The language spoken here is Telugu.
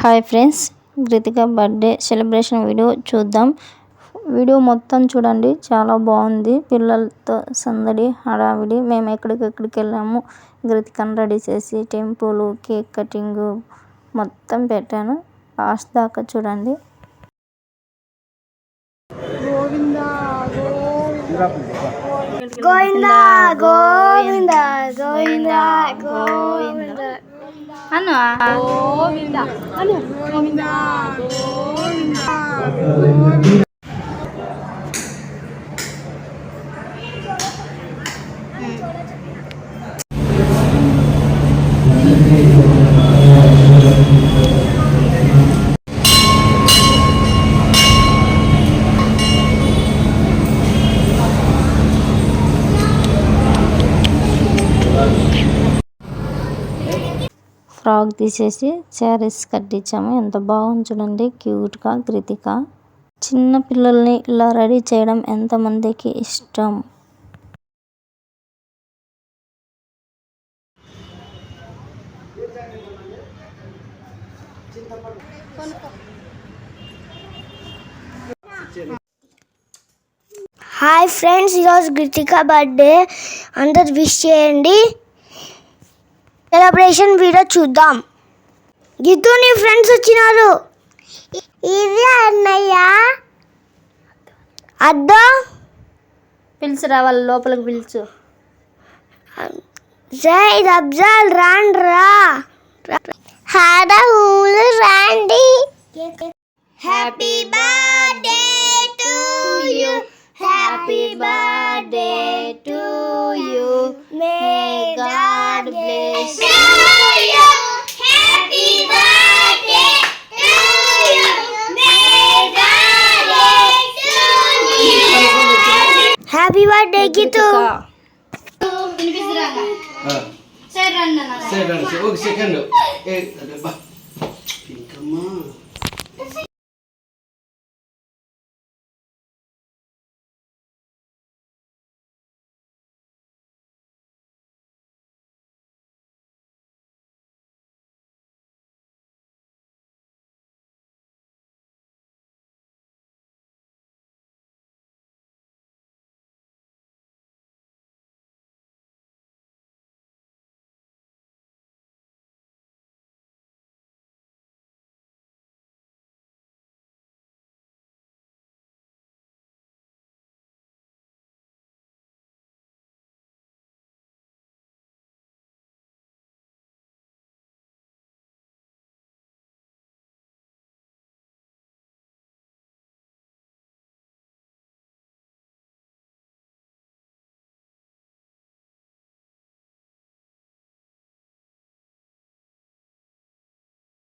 Hi friends Kritika birthday celebration video చూద్దాం. వీడియో మొత్తం చూడండి చాలా బాగుంది. పిల్లలతో సందడి హడావిడి మేము ఎక్కడికెక్కడికి వెళ్ళాము. కృతికను రెడీ చేసి టెంపుల్ కేక్ కటింగ్ మొత్తం పెట్టాను. లాస్ట్ దాకా చూడండి. గోవిందా గోవింద అను గోవింద అను గోవింద గోవింద ఫ్రాక్ తీసేసి శారీస్ కట్టించాము. ఎంత బాగుంది చూడండి. క్యూట్గా కృతిక చిన్న పిల్లల్ని ఇలా రెడీ చేయడం ఎంతమందికి ఇష్టం. హాయ్ ఫ్రెండ్స్ ఈరోజు కృతిక బర్త్డే. అందరు విష్ చేయండి. సెలబ్రేషన్ వీడియో చూద్దాం. గిద్దు నీ ఫ్రెండ్స్ వచ్చినారు. ఇది అన్నయ్య. అద్దా. పిలుచురా వాళ్ళ లోపలికి పిలుచు జై అబ్జాల్ రాండ్రా. God bless happy birthday to you may God happy birthday Geetu సరే రండి ఒక సెకండ్ ఏ, అదే బా.